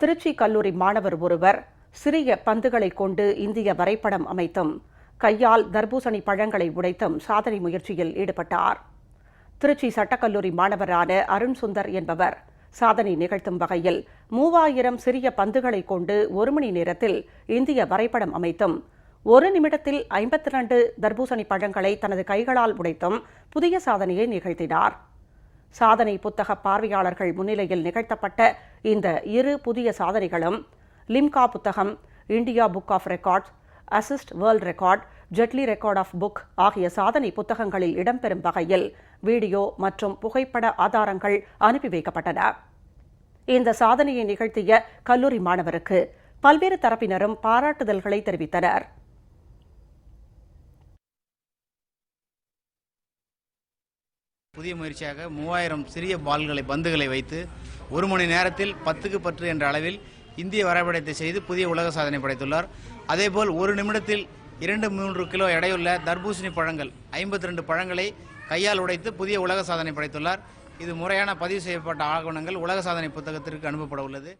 திருச்சி கல்லூரி மாணவர் ஒருவர் சிறிய பந்துகளை கொண்டு இந்திய வரைபடம் அமைத்தும் கையால் தர்பூசணி பழங்களை உடைத்தும் சாதனை முயற்சியில் ஈடுபட்டார். திருச்சி சட்டக்கல்லூரி மாணவரான அருண் சுந்தர் என்பவர் சாதனை நிகழ்த்தும் வகையில் மூவாயிரம் சிறிய பந்துகளை கொண்டு ஒரு மணி நேரத்தில் இந்திய வரைபடம் அமைத்தும் ஒரு நிமிடத்தில் ஐம்பத்தி இரண்டு தர்பூசணி பழங்களை தனது கைகளால் உடைத்தும் புதிய சாதனையை நிகழ்த்தினார். சாதனை புத்தக பார்வையாளர்கள் முன்னிலையில் நிகழ்த்தப்பட்ட இந்த இரு புதிய சாதனைகளும் லிம்கா புத்தகம் India book of records assist world record Jaitley record of book ஆகிய சாதனை புத்தகங்களில் இடம்பெறும் வகையில் வீடியோ மற்றும் புகைப்பட ஆதாரங்கள் அனுப்பி வைக்கப்பட்டன. இந்த சாதனையை நிகழ்த்திய கல்லூரி மாணவருக்கு பல்வேறு தரப்பினரும் பாராட்டுதல்களை தெரிவித்தனர். புதிய முயற்சியாக மூவாயிரம் சிறிய பால்களை பந்துகளை வைத்து ஒரு மணி நேரத்தில் பத்துக்கு பத்து என்ற அளவில் இந்திய வரைபடத்தை செய்து புதிய உலக சாதனை படைத்துள்ளார். அதேபோல் ஒரு நிமிடத்தில் இரண்டு மூன்று கிலோ எடையுள்ள தர்பூசணி பழங்கள் ஐம்பத்தி ரெண்டு பழங்களை கையால் உடைத்து புதிய உலக சாதனை படைத்துள்ளார். இது முறையான பதிவு செய்யப்பட்ட ஆவணங்கள் உலக சாதனை புத்தகத்திற்கு அனுப்பப்பட உள்ளது.